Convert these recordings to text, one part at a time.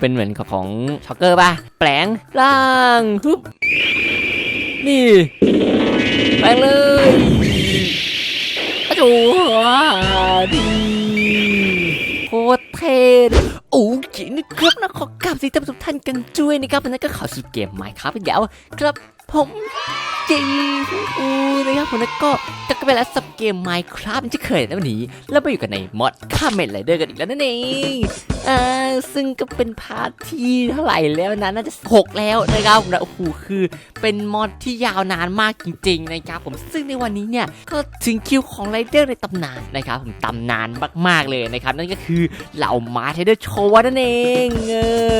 เป็นเหมือนของช็อกเกอร์ป่ะ แปลงร่างฮึบนี่แปลงเลยอะจูดีโคตรเท่โอ้ยนะครับนะขอกราบสิท่านทุกท่านกันด้วยนะครับวันนั้นก็ขอสุดเกมไมค์ครับเดี๋ยวครับ ผมจีอูนะครับผมแล้วก็กลับกันไปแล้วสับเกม Minecraft ที่เคยนะวันนี้ แล้วมาอยู่กันในมอดข้ามเมดไรเดอร์กันอีกแล้วนั่นเองอ่าซึ่งก็เป็นพาร์ทที่เท่าไหร่แล้วนะน่าจะหกแล้วนะครับนะโอ้โหคือเป็นมอดที่ยาวนานมากจริงๆนะครับผมซึ่งในวันนี้เนี่ยก็ถึงคิวของไรเดอร์ในตำนานนะครับผมตำนานมากๆเลยนะครับนั่นก็คือเหล่ามาไรเดอร์โชว์นั่นเองเอ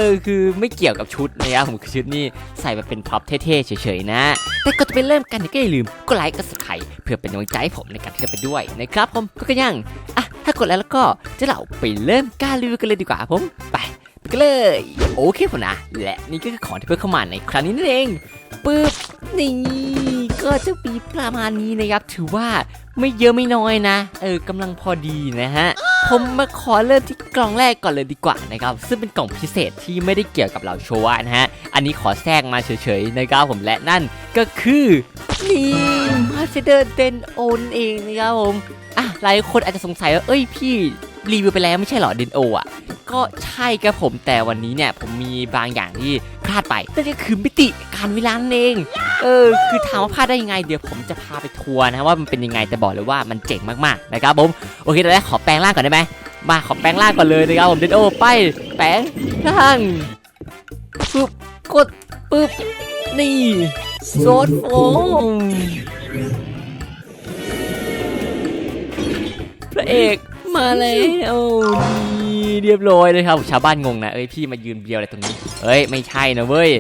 อคือไม่เกี่ยวกับชุดนะครับผมคือชุดนี่ใส่มาเป็นพร็อพเท่ๆเฉยๆนะ แต่ก่อนจะไปเริ่มกันก็อย่าลืมกดไลค์กด subscribe เพื่อเป็นกำลังใจให้ผมในการที่จะไปด้วยนะครับผมก็กยังอะถ้ากดแล้วแล้วก็จะเราไปเริ่มการรีวิวกันเลยดีกว่าผมไปไปกันเลยโอเคผมนะ และนี่ก็คือของที่เพิ่มเข้ามาในครั้งนี้นั่นเองปึ๊บนี่ก็จะมีประมาณนี้นะครับถือว่าไม่เยอะไม่น้อยนะ เออกำลังพอดีนะฮะ ผมมาขอเริ่มที่กล่องแรกก่อนเลยดีกว่านะครับ ซึ่งเป็นกล่องพิเศษที่ไม่ได้เกี่ยวกับเราโชวานะฮะ อันนี้ขอแทรกมาเฉยๆนะครับผมและนั่นก็คือนี่มาสเตอร์เดนโอนเองนะครับผมอะหลายคนอาจจะสงสัยว่าเอ้ยพี่ รีวิวไปแล้วไม่ใช่เหรอเดนโออะก็ใช่ครับผมแต่วันนี้เนี่ยผมมีบางอย่างที่พลาดไปนั่นก็คือมิติการเวลานั่นเอง เออ คือถามว่าพลาดได้ยังไง เดี๋ยวผมจะพาไปทัวร์นะว่ามันเป็นยังไงแต่บอกเลยว่ามันเจ๋งมากๆนะครับผมโอเคตอนแรกขอแปลงร่างก่อนได้ไหมมาขอแปลงร่างก่อนเลยนะครับผมเดนโอไปแปลงร่างปึ๊บกดปึ๊บนี่โซดโฟมพระเอก มาแล้วนี่เรียบร้อยเลยครับ ชาวบ้านงงนะเอ้ยพี่มายืนเบียวอะไรตรงนี้เอ้ยไม่ใช่นะเว้ย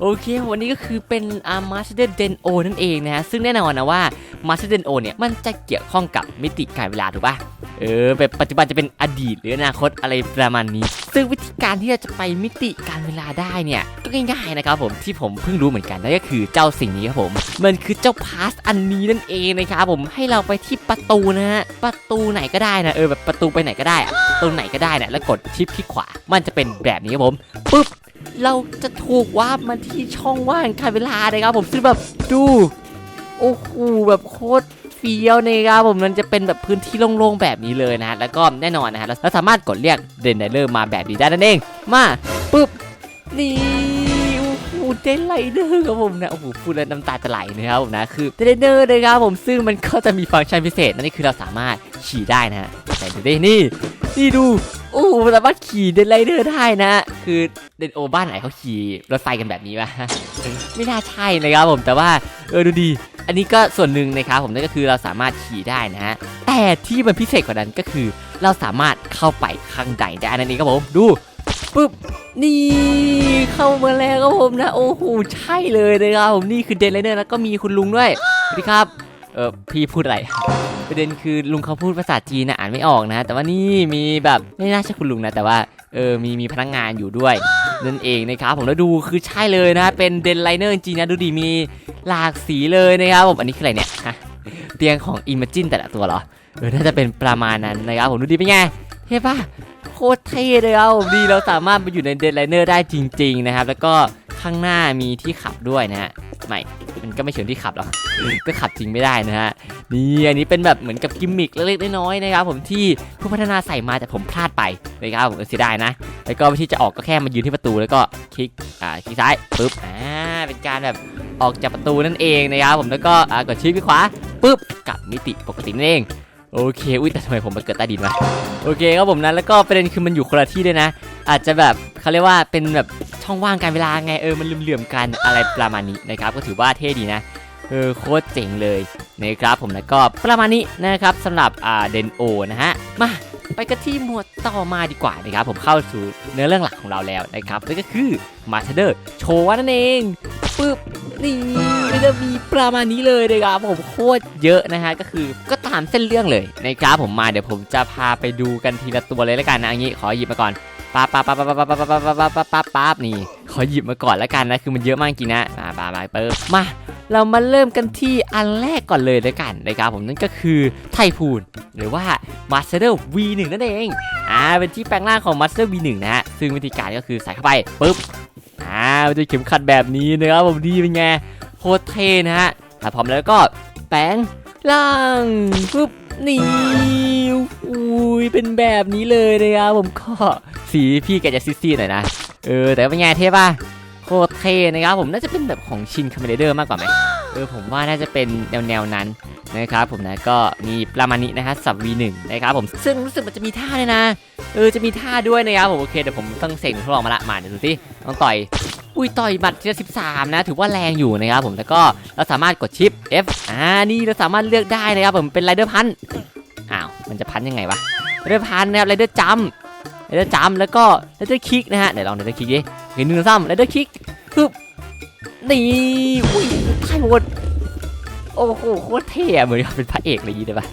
โอเค วันนี้ก็คือเป็นอาร์มาสเดนเดนโอนั่นเองนะฮะซึ่งแน่นอนนะว่ามาสเดนโอเนี่ยมันจะเกี่ยวข้องกับมิติการเวลาถูกปะ เออแบบปัจจุบันจะเป็นอดีตหรืออนาคตอะไรประมาณนี้ ซึ่งวิธีการที่เราจะไปมิติการเวลาได้เนี่ยก็ง่ายๆนะครับผมที่ผมเพิ่งรู้เหมือนกันนั่นก็คือเจ้าสิ่งนี้ครับผมมันคือเจ้าพาสอันนี้นั่นเองนะครับผมให้เราไปที่ประตูนะฮะประตูไหนก็ได้นะเออแบบประตูไปไหนก็ได้อะตรงไหนก็ได้นะแล้วกดชิปคลิกขวา มันจะเป็นแบบนี้ครับผมปุ๊บเราจะถูกวาบมาที่ช่องว่างการเวลานะครับผมซึ่งแบบดูโอ้โหแบบโคตร เฟี้ยวนะครับผมมันจะเป็นแบบพื้นที่โล่งๆแบบนี้เลยนะฮะแล้วก็แน่นอนนะฮะเราสามารถกดเรียกเดนไดเลอร์มาแบบนี้ได้นั่นเองมาปุ๊บนี่โอ้โหเดนไลเดอร์ครับผมนะโอ้โหพูดแล้วน้ำตาจะไหลนะครับผมนะคือเดนไลเดอร์นะครับผมซึ่งมันก็จะมีฟังก์ชันพิเศษนั่นคือเราสามารถขี่ได้นะฮะแต่ดูดินี่นี่ดูโอ้โหสามารถขี่เดนไลเดอร์ได้นะ คือเดนโอบ้านไหนเขาขี่รถไฟกันแบบนี้วะไม่น่าใช่นะครับผมแต่ว่าเออดูดี อันนี้ก็ส่วนหนึ่งนะครับผมนั่นก็คือเราสามารถขี่ได้นะฮะแต่ที่มันพิเศษกว่านั้นก็คือ เราสามารถเข้าไปข้างในได้นั่นเองครับผมดูปุ๊บนี่เข้ามาแล้วครับผมนะ โอ้โหใช่เลยนะครับผมนี่คือเดนไลเดอร์แล้วก็มีคุณลุงด้วยสวัสดีครับเออพี่พูดอะไรประเด็นคือลุงเขาพูดภาษาจีนนะอ่านไม่ออกนะ แต่ว่านี่มีแบบไม่น่าใช่คุณลุงนะแต่ว่าเออมีมีพนักงานอยู่ด้วยนั่นเองนะครับผมแล้วดูคือใช่เลยนะเป็นเดนไลเนอร์จริงนะดูดีมี หลากสีเลยนะครับผมอันนี้คืออะไรเนี่ยฮะเตียงของอิม g จินแต่ละตัวเหรอเออน่าจะเป็นประมาณนั้นนะครับผมดูดีเป็นไงเท่ปะโคตรเท่เลยครับผมดีเราสามารถไปอยู่ในเดนไลเนอร์ได้จริง ๆ นะครับ แล้วก็ข้างหน้ามีที่ขับด้วยนะฮะไม่มันก็ไม่เชิงที่ขับหรอกก็ขับจริงไม่ได้นะฮะนี่อันนี้เป็นแบบเหมือนกับกิมมิคเล็กๆน้อยๆนะครับผมที่ผู้พัฒนาใส่มาแต่ผมพลาดไปนะครับผมเสียดายนะ แล้วก็วิธีจะออกก็แค่มายืนที่ประตูแล้วก็คลิกอ่าคลิกซ้ายปุ๊บอ่า เป็นการแบบออกจากประตูนั่นเองนะครับผมแล้วก็กดชิปคลิกขวาปุ๊บกลับมิติปกตินั่นเองโอเค อุ้ยแต่ทำไมผมมาเกิดใต้ดินวะโอเคครับผมนะแล้วก็ประเด็นคือมันอยู่คนละที่ด้วยนะ อาจจะแบบเขาเรียกว่าเป็นแบบช่องว่างการเวลาไงเออมันเหลื่อมๆกันอะไรประมาณนี้นะครับก็ถือว่าเท่ดีนะเออโคตรเจ๋งเลยนะครับผมแล้วก็ประมาณนี้นะครับสำหรับอ่าเดนโอนะฮะมา ไปกันที่หมวดต่อมาดีกว่านะครับผมเข้าสู่เนื้อเรื่องหลักของเราแล้วนะครับนั่นก็คือมาสเตอร์โชว์นั่นเองปึ๊บนี่มันจะมีประมาณนี้เลยนะครับผมโคตรเยอะนะฮะก็คือก็ตามเส้นเรื่องเลยนะครับผมมาเดี๋ยวผมจะพาไปดูกันทีละตัวเลยแล้วกันนะอันนี้ขอหยิบมาก่อนป๊าป๊าป๊าป๊าป๊าป๊าป๊าป๊าป๊าป๊าป๊าป๊าป๊านี่ขอหยิบมาก่อนแล้วกันนะคือมันเยอะมากจริงนะมามามาเปิดมา เรามาเริ่มกันที่อันแรกก่อนเลยด้วยกันนะครับผมนั่นก็คือไทพูนหรือว่า Master V1 นั่นเองอ่าเป็นที่แปลงร่างของ Master V1 นะฮะซึ่งวิธีการก็คือใส่เข้าไปปุ๊บอ่ามันจะเข็มขัดแบบนี้นะครับผมดีเป็นไงโคตรเท่นะฮะถ้าพร้อมแล้วก็แปลงร่างปุ๊บนี่อุ้ยเป็นแบบนี้เลยนะครับผมก็สีพี่แกจะซีดๆหน่อยนะเออแต่เป็นไงเท่ป่ะ คตรเท่นะครับผมน่าจะเป็นแบบของชินคาเมเดอร์มากกว่าไหมเออผมว่าน่าจะเป็นแนวแนวนั้นนะครับผมนะก็มีประมาณนี้นะฮะสับ V1 นะครับผมซึ่งรู้สึกมันจะมีท่าเลยนะเออจะมีท่าด้วยนะครับผมโอเคเดี๋ยวผมต้องเสกทดลองมาละมาเดี๋ยวดูสิต้องต่อยอุ้ยต่อยบัตรทีละ13 นะ ถือว่าแรงอยู่นะครับผมแล้วก็เราสามารถกดชิป F อ่านี่เราสามารถเลือกได้นะครับผมเป็นไรเดอร์พันอ้าวมันจะพันยังไงวะไรเดอร์พันนะครับไรเดอร์จัม ไรเดอร์จัมแล้วก็ไรเดอร์คิกนะฮะเดี๋ยวลองไรเดอร์คิกดิเห็นหนึ่งซ้ำไรเดอร์คิกปึ๊บนี่อุ้ยใช่หมดโอ้โหโคตรเท่เหมือนกับเป็นพระเอกเลยยีได้ปะ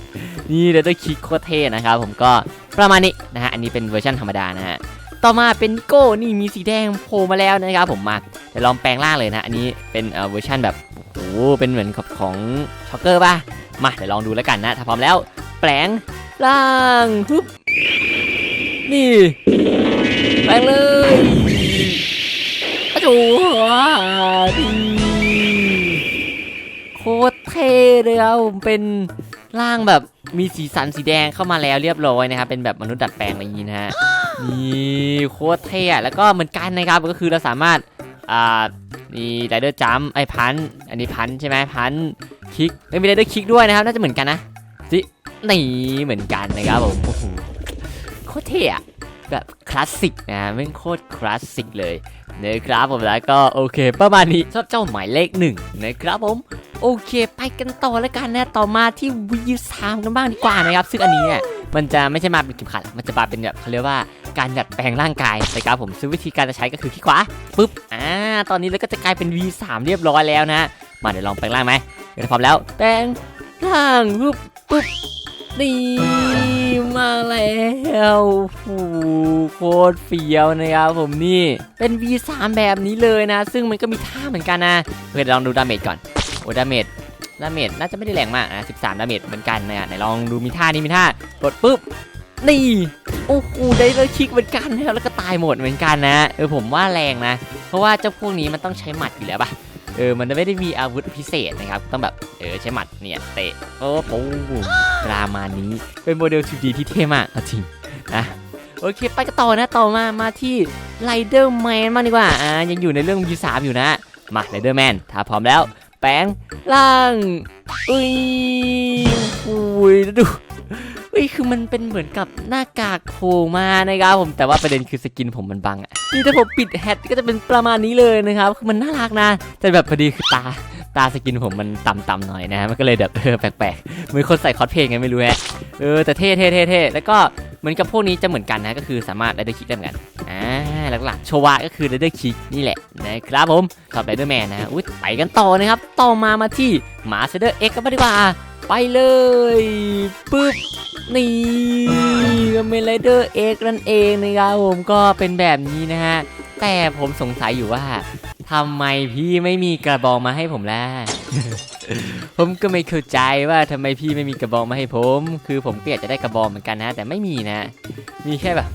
นี่ไรเดอร์คิกโคตรเท่นะครับผมก็ประมาณนี้นะฮะอันนี้เป็นเวอร์ชันธรรมดานะฮะต่อมาเป็นโก้นี่มีสีแดงโผล่มาแล้วนะครับผมมาเดี๋ยวลองแปลงร่างเลยนะอันนี้เป็นเอ่อเวอร์ชันแบบโอ้โหเป็นเหมือนกับของช็อกเกอร์ป่ะมาเดี๋ยวลองดูแล้วกันนะถ้าพร้อมแล้วแปลงร่างฮึบ นี่แปลงเลยอะจูดีโคตรเท่เลยครับผมเป็นร่างแบบมีสีสันสีแดงเข้ามาแล้วเรียบร้อยนะครับเป็นแบบมนุษย์ดัดแปลงอะไรอย่างนี้นะฮะนี่โคตรเท่แล้วก็เหมือนกันนะครับก็คือเราสามารถอ่ามีไรเดอร์จัมไอพันอันนี้พันใช่ไหมพันคิกไม่มีไรเดอร์คิกด้วยนะครับน่าจะเหมือนกันนะสินี่เหมือนกันนะครับผมโอ้โห ตรเท่อะแบบคลาสสิกนะไม่งโคตรคลาสสิกเลยนะครับผมแล้วก็โอเค ประมาณนี้ชอบเจ้าหมายเลขหนึ่งนะครับผมโอเค ไปกันต่อแล้วกันนะต่อมาที่วีสามกันบ้างดีกว่านะครับ ซึ่งอันนี้เนี่ยมันจะไม่ใช่มาเป็นเข็มขัดมันจะมาเป็นแบบเขาเรียกว่าการดัดแปลงร่างกายนะครับผมซึ่งวิธีการจะใช้ก็คือคลิกขวาปุ๊บอ่าตอนนี้เราก็จะกลายเป็น V3 เรียบร้อยแล้วนะมาเดี๋ยวลองแปลงร่างไหมเดี๋ยวพร้อมแล้วแปลงร่างปุ๊บปุ๊บนี่ มาแล้วโอ้โคตรเฟี้ยวนะครับผมนี่เป็น V3 แบบนี้เลยนะ ซึ่งมันก็มีท่าเหมือนกันนะเพื่อลองดูดาเมจก่อนโอ้ดาเมจดาเมจน่าจะไม่ได้แรงมากนะ13ดาเมจเหมือนกันนะไหนลองดูมีท่านี้มีท่ากดปุ๊บนี่โอ้โหได้เลยคิกเหมือนกันนะครับแล้วก็ตายหมดเหมือนกันนะเออผมว่าแรงนะ เพราะว่าเจ้าพวกนี้มันต้องใช้หมัดอยู่แล้วปะ เออมันไม่ได้มีอาวุธพิเศษนะครับ ต้องแบบเออใช้หมัดเนี่ยเตะโอ้โหประมานี้เป็นโมเดล 2D ที่เท่มากจริงนะโอเค ไปกันต่อนะต่อมามาที่ไรเดอร์แมนมางดีกว่าอ่ายังอยู่ในเรื่อง V3 อยู่นะ มาไรเดอร์แมนถ้าพร้อมแล้ว แปลงร่างอุ้ยอุ้ยแล้วดู อุ้ยคือมันเป็นเหมือนกับหน้ากากโผล่มานะครับผมแต่ว่าประเด็นคือสกินผมมันบังอะนี่ถ้าผมปิดแฮทก็จะเป็นประมาณนี้เลยนะครับคือมันน่ารักนะแต่แบบพอดีคือตาตาสกินผมมันต่ำๆหน่อยนะฮะมันก็เลยแบบเออแปลกๆเหมือนคนใส่คอสเพลย์ไงไม่รู้ฮะเออแต่เท่เท่เท่เท่แล้วก็เหมือนกับพวกนี้จะเหมือนกันนะก็คือสามารถไรเดอร์คิกได้เหมือนกันอ่าหลักๆโชวะก็คือไรเดอร์คิกนี่แหละนะครับผมกับไรเดอร์แมนนะอุ้ยไปกันต่อนะครับต่อมามาที่หมาสเตอร์เอ็กกันบ้างดีกว่า ไปเลยปึ๊บนี่ก็เป็นไรเดอร์เอ็กนั่นเองนะครับผมก็เป็นแบบนี้นะฮะ แต่ผมสงสัยอยู่ว่าทำไมพี่ไม่มีกระบองมาให้ผมล่ะ ผมก็ไม่เข้าใจว่าทำไมพี่ไม่มีกระบองมาให้ผม คือผมก็อยากจะได้กระบองเหมือนกันนะแต่ไม่มีนะ มีแค่แบบ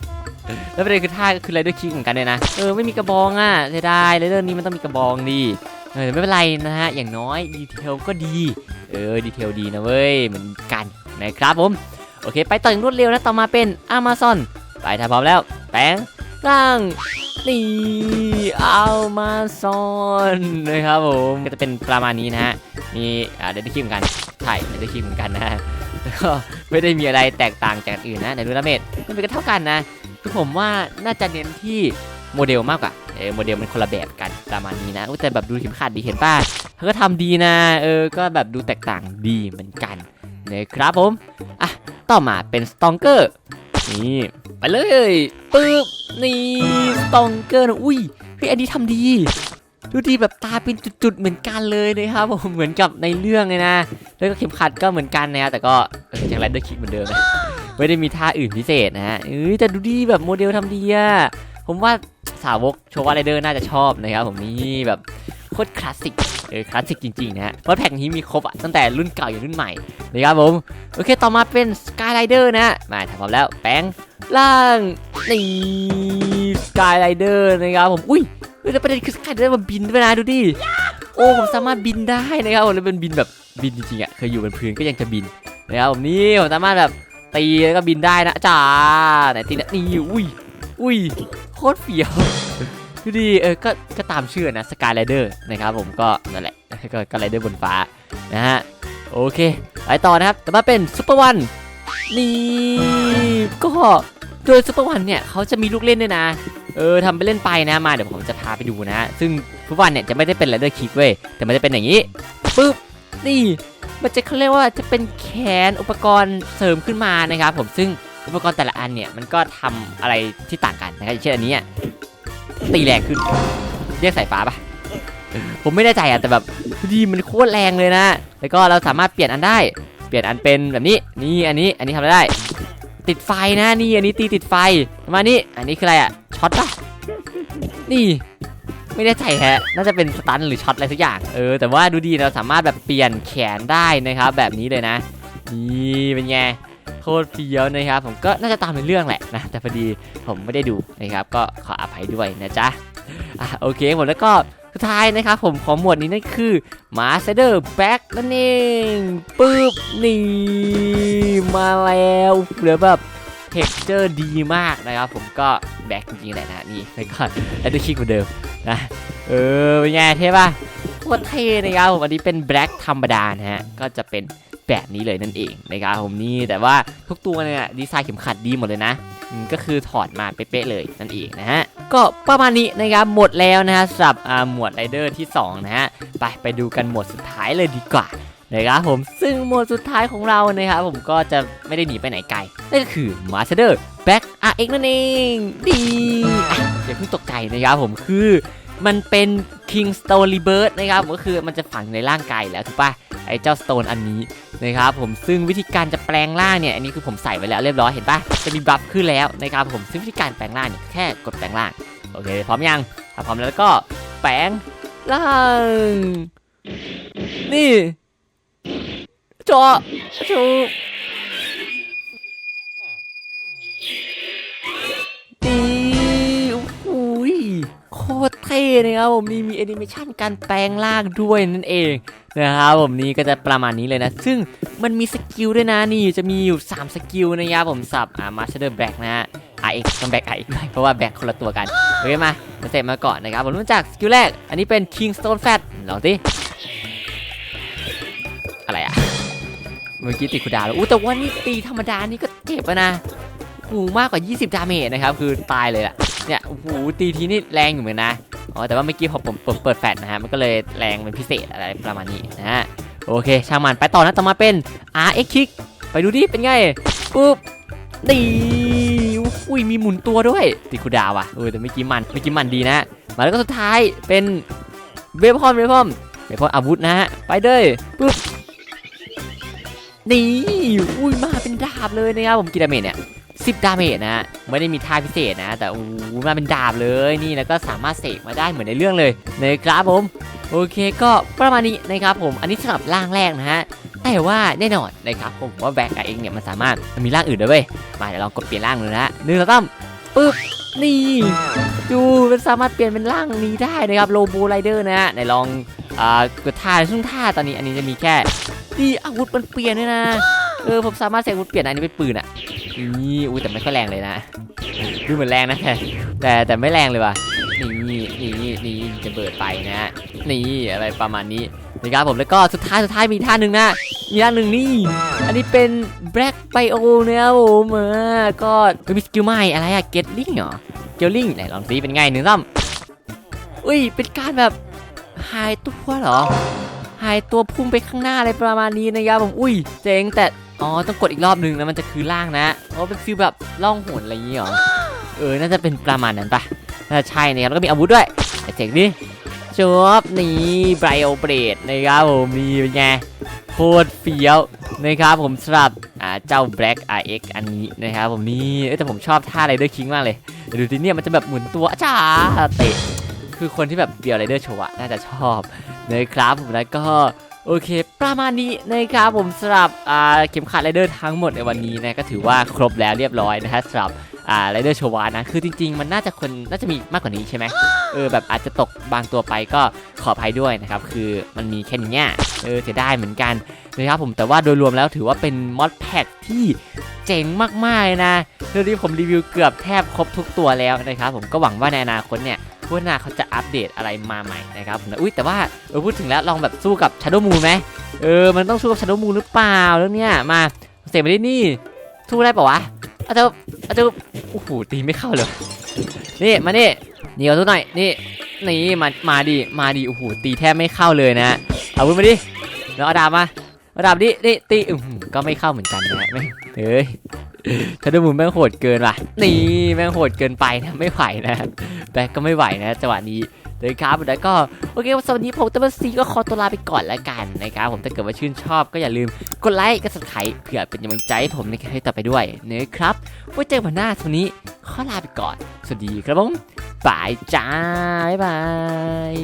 แล้วประเด็นคือท่าก็คือไรเดอร์คิกเหมือนกันเลยนะ เออไม่มีกระบองอะเสียดายไรเดอร์นี้มันต้องมีกระบองดี เออไม่เป็นไรนะฮะ อย่างน้อยดีเทลก็ดี เออดีเทลดีนะเว้ยเหมือนกันนะครับผม โอเค ไปต่ออย่างรวดเร็วนะ ต่อมาเป็น Amazon ไปถ้าพร้อมแล้วแปลงร่างนี่อัลมาซอนนะครับผมก็จะเป็นประมาณนี้นะฮะมีอ่าเดนคิมกันใช่เดนคิมเหมือนกันนะฮะแล้วก็ไม่ได้มีอะไรแตกต่างจากอื่นนะแต่ดูดาเมจมันเป็นกันเท่ากันนะคือผมว่าน่าจะเน้นที่โมเดลมากกว่า ออโมเดลมันคนละแบบกันประมาณนี้นะแต่แบบดูเข็มขัดดีเห็นป่ะเขาก็ทำดีนะเออก็แบบดูแตกต่างดีเหมือนกันนะครับผมอะต่อมาเป็นสตองเกอร์นี่ไปเลยปึ๊บนี่สตองเกอร์นะอุ้ยพี่อันนี้ทำดีดูดีแบบตาเป็นจุดๆเหมือนกันเลยนะครับผมเหมือนกับในเรื่องเลยนะ แล้วก็เข็มขัดก็เหมือนกันนะแต่ก็ออยังไรเดอร์คิกเหมือนเดิมไม่ได้มีท่าอื่นพิเศษนะฮะเอ้ยแต่ดูดีแบบโมเดลทำดีอะผมว่า สาวกโชว์ว่าไรเดอร์น่าจะชอบนะครับผมนี่แบบโคตรคลาสสิกเออคลาสสิกจริงๆนะฮะเพราะแพ็กนี้มีครบอะตั้งแต่รุ่นเก่าอย่างรุ่นใหม่นะครับผม โอเคต่อมาเป็นสกายไรเดอร์นะฮะมาทำพร้อมแล้วแปลงล่างนี่สกายไรเดอร์นะครับผมอุ้ยเฮ้ยแล้วประเด็นคือสกายไรเดอร์มันบินด้วยนะดูดิโอ้ผมสามารถบินได้นะครับผมแล้วเป็นบินแบบบินจริงๆอะเคยอยู่บนพื้นก็ยังจะบินนะครับผมนี่ผมสามารถแบบตีแล้วก็บินได้นะจ้าไหนตีนะนี่อุ้ย อุ้ยโคตรเฟี้ยวดูดิเออก็ก็ตามชื่อนะสกายไรเดอร์นะครับผมก็นั่นแหละก็ก็ไรเดอร์บนฟ้านะฮะโอเคไปต่อนะครับ แต่มาเป็นซุปเปอร์วันนี่ก็โดยซุปเปอร์วันเนี่ยเขาจะมีลูกเล่นด้วยนะ เออทำไปเล่นไปนะมาเดี๋ยวผมจะพาไปดูนะ ซึ่งทุกวันเนี่ยจะไม่ได้เป็นไรเดอร์คิกเว้ยแต่มันจะเป็นอย่างนี้ปึ๊บนี่มันจะเขาเรียกว่าจะเป็นแขนอุปกรณ์เสริมขึ้นมานะครับผมซึ่ง อุปกรณ์แต่ละอันเนี่ยมันก็ทำอะไรที่ต่างกันนะครับอย่างเช่นอันนี้ตีแรงขึ้นเรียกสายฟ้าปะผมไม่แน่ใจอะแต่แบบดีมันโคตรแรงเลยนะ แล้วก็เราสามารถเปลี่ยนอันได้ เปลี่ยนอันเป็นแบบนี้ นี่อันนี้ อันนี้ทำได้ ติดไฟนะ นี่อันนี้ตีติดไฟ มานี่ อันนี้คืออะไรอะช็อตปะนี่ ไม่แน่ใจแฮะ น่าจะเป็นสตันหรือช็อตอะไรสักอย่าง เออ แต่ว่าดูดีเราสามารถแบบเปลี่ยนแขนได้นะครับ แบบนี้เลยนะ นี่เป็นไง โคตรเฟี้ยวนะครับ ผมก็น่าจะตามในเรื่องแหละนะ แต่พอดีผมไม่ได้ดูนะครับ ก็ขออภัยด้วยนะจ๊ะอะโอเคผมดแล้วก็สุดท้ายนะครับผมของหมวดนี้นั่นคือมาสเตอร์แบ็กนั่นเองปึ๊บนี่มาแล้วเหลือแบบเท็กเจอร์ดีมากนะครับ ผมก็แบ็กจริงๆแหละนะนี่แล้วก็แล้วดูคิกเหมือนเดิมนะเออเป็นไงเท่ป่ะโคตรเท่นะครับผมอันนี้เป็นแบ็กธรรมดานะฮะก็จะเป็น แบบนี้เลยนั่นเองนะครับผมนี่แต่ว่าทุกตัวเนี่ยดีไซน์เข็มขัดดีหมดเลยนะก็คือถอดมาเป๊ะๆเลยนั่นเองนะฮะก็ประมาณนี้นะครับหมดแล้วนะฮะสำหรับอ่าหมวดไรเดอร์ที่สองนะฮะไปไปดูกันหมวดสุดท้ายเลยดีกว่านะครับผมซึ่งหมวดสุดท้ายของเรานะครับผมก็จะไม่ได้หนีไปไหนไกลนั่นก็คือ Master Back RX นั่นเองดีอย่าเพิ่งตกใจนะครับผมคือมันเป็น King Stone Rebirth นะครับก็คือมันจะฝังในร่างกายแล้วถูกปะ ไอ้เจ้า Stone อันนี้นะครับผมซึ่งวิธีการจะแปลงร่างเนี่ยอันนี้คือผมใส่ไว้แล้วเรียบร้อยเห็นปะจะมีบัฟขึ้นแล้วนะครับผมซึ่งวิธีการแปลงร่างเนี่ยแค่กดแปลงร่างโอเคพร้อมยังถ้าพร้อมแล้วก็แปลงล่างนี่จอจูดี คตรเท่นะครับผมนี่มีแอนิเมชันการแปลงร่างด้วยนั่นเองนะครับผมนี่ก็จะประมาณนี้เลยนะ ซึ่งมันมีสกิลด้วยนะนี่จะมีอยู่ 3 สกิลนะครับผมสับอ่ามาสเตอร์แบ็กนะฮะ RX ต้องแบ็ก RX ด้วยเพราะว่าแบ็กคนละตัวกันโอเคมามาเสร็จมาก่อนนะครับผมรู้จักสกิลแรก อันนี้เป็น King Stone Fat ลองสิอะไรอะเมื่อกี้ติดคูดาวแล้วอู้แต่ว่านี่ตีธรรมดานี่ก็เจ็บนะหูมากกว่า 20 ดาเมจนะครับคือตายเลยล่ะ เนี่ยโอ้โหตีทีนี่แรงอยู่เหมือนนะอ๋อแต่ว่าเมื่อกี้พอผมเปิดแฟลชนะฮะมันก็เลยแรงเป็นพิเศษอะไรประมาณนี้นะฮะโอเคช่างมันไปต่อนะต่อมาเป็น RX Kick ไปดูดิเป็นไงปุ๊บดีอุ้ยมีหมุนตัวด้วยติคูดาวอะเออแต่เมื่อกี้มันเมื่อกี้มันดีนะมาแล้วก็สุดท้ายเป็นเวพอมเวพอมเวพอมอาวุธนะฮะไปเลยปุ๊บนี่อุ้ยมาเป็นดาบเลยนะครับผมกี่ดาเมจเนี่ย สิบดาเมจนะฮะไม่ได้มีท่าพิเศษนะ แต่อู้มาเป็นดาบเลยนี่แล้วก็สามารถเสกมาได้เหมือนในเรื่องเลยนะครับผมโอเคก็ประมาณนี้นะครับผมอันนี้สำหรับร่างแรกนะฮะแต่ว่าแน่นอนนะครับผมว่าแบ็กเองเนี่ยมันสามารถมีร่างอื่นด้วยเว้ยมาเดี๋ยวลองกดเปลี่ยนร่างเลยนะหนึ่งสองสามปึ๊บนี่ดูมันสามารถเปลี่ยนเป็นร่างนี้ได้นะครับโลโบไรเดอร์นะฮะไหนลองอ่ากดท่าซึ่งท่าตอนนี้อันนี้จะมีแค่นี่อาวุธมันเปลี่ยนด้วยนะ เออผมสามารถเสกอาวุธเปลี่ยนอันนี้เป็นปืนอะนี่อุ้ยแต่ไม่ค่อยแรงเลยนะดูเหมือนแรงนะแต่แต่ไม่แรงเลยว่ะนี่นี่นี่นี่จะเบิดไปนะฮะนี่อะไรประมาณนี้นะครับผมแล้วก็สุดท้ายสุดท้ายมีท่าหนึ่งนะมีท่าหนึ่งนี่ อันนี้เป็น Black Bio นะครับผมเออก็มีสกิลใหม่อะไรอะ Get Link เหรอ Get Link ไหนลองสิเป็นไงหนึ่งซ้ำอุ้ยเป็นการแบบหายตัวเหรอ หายตัวพุ่งไปข้างหน้าอะไรประมาณนี้นะครับผมอุ้ยเจ๋งแต่อ๋อต้องกดอีกรอบหนึ่งนะมันจะคือล่างนะอ๋อเป็นฟิลแบบล่องหนอะไรอย่างงี้เหรอเออน่าจะเป็นประมาณนั้นปะน่าจะใช่นะครับแล้วก็มีอาวุธด้วยเจ๋งดิจบนี่ไบโอเบรดนะครับผมนี่เป็นไงโคตรเฟี้ยวนะครับผมสำหรับเจ้า Black RX อันนี้นะครับผมนี่เอ้แต่ผมชอบท่าไรเดอร์คิงมากเลย ดูทีเนี่ยมันจะแบบหมุนตัวจ้าเตะ คือคนที่แบบเบียร์ไรเดอร์โชว์อะน่าจะชอบนะครับผมแล้วก็โอเค ประมาณนี้นะครับผมสำหรับอาเข็มขัดไรเดอร์ทั้งหมดในวันนี้นะก็ถือว่าครบแล้วเรียบร้อยนะฮะสำหรับอาไรเดอร์โชวานะคือจริง ๆ มันน่าจะคนน่าจะมีมากกว่านี้ใช่ไหมเออแบบอาจจะตกบางตัวไปก็ขออภัยด้วยนะครับคือมันมีแค่นี้เออเสียดายเหมือนกันนะครับผมแต่ว่าโดยรวมแล้วถือว่าเป็นมอดแพ็กที่เจ๋งมากๆนะเรื่องที่ผมรีวิวเกือบแทบครบทุกตัวแล้วนะครับผมก็หวังว่าในอนาคตเนี่ย วกนาเขาจะอัปเดตอะไรมาใหม่นะครับผมนะอุ้ยแต่ว่าเออพูดถึงแล้วลองแบบสู้กับ Shadow Moon ไหมเออมันต้องสู้กับ Shadow Moon หรือเปล่าเรื่องเนี้ยมาเสียไปได้นี่สู้ได้ปะวะอาจจะอาจจะโอ้โหตีไม่เข้าเลยนี่มานี่นี่เอาทุกหน่อยนี่นี่มามาดิมาดิโอ้โหตีแทบไม่เข้าเลยนะเอาวุธมาดิแล้วอาดาบมาอาดาบดินี่ตีอือหือก็ไม่เข้าเหมือนกันนะไม่เฮ้ย Shadow Moon แม่งโหดเกินว่ะ นี่แม่งโหดเกินไปนะไม่ไหวนะแบ็กก็ไม่ไหวนะจังหวะนี้เลยครับแล้วก็โอเคสวัสดีผมเตอร์ซีก็ขอตัวลาไปก่อนแล้วกันนะครับผมถ้าเกิดว่าชื่นชอบก็อย่าลืมกดไลค์กด subscribe เพื่อเป็นกำลังใจให้ผมในคลิปต่อไปด้วยนะครับไว้เจอกันหน้าวันนี้ขอลาไปก่อน สวัสดีครับผมบายจ้าบ๊ายบาย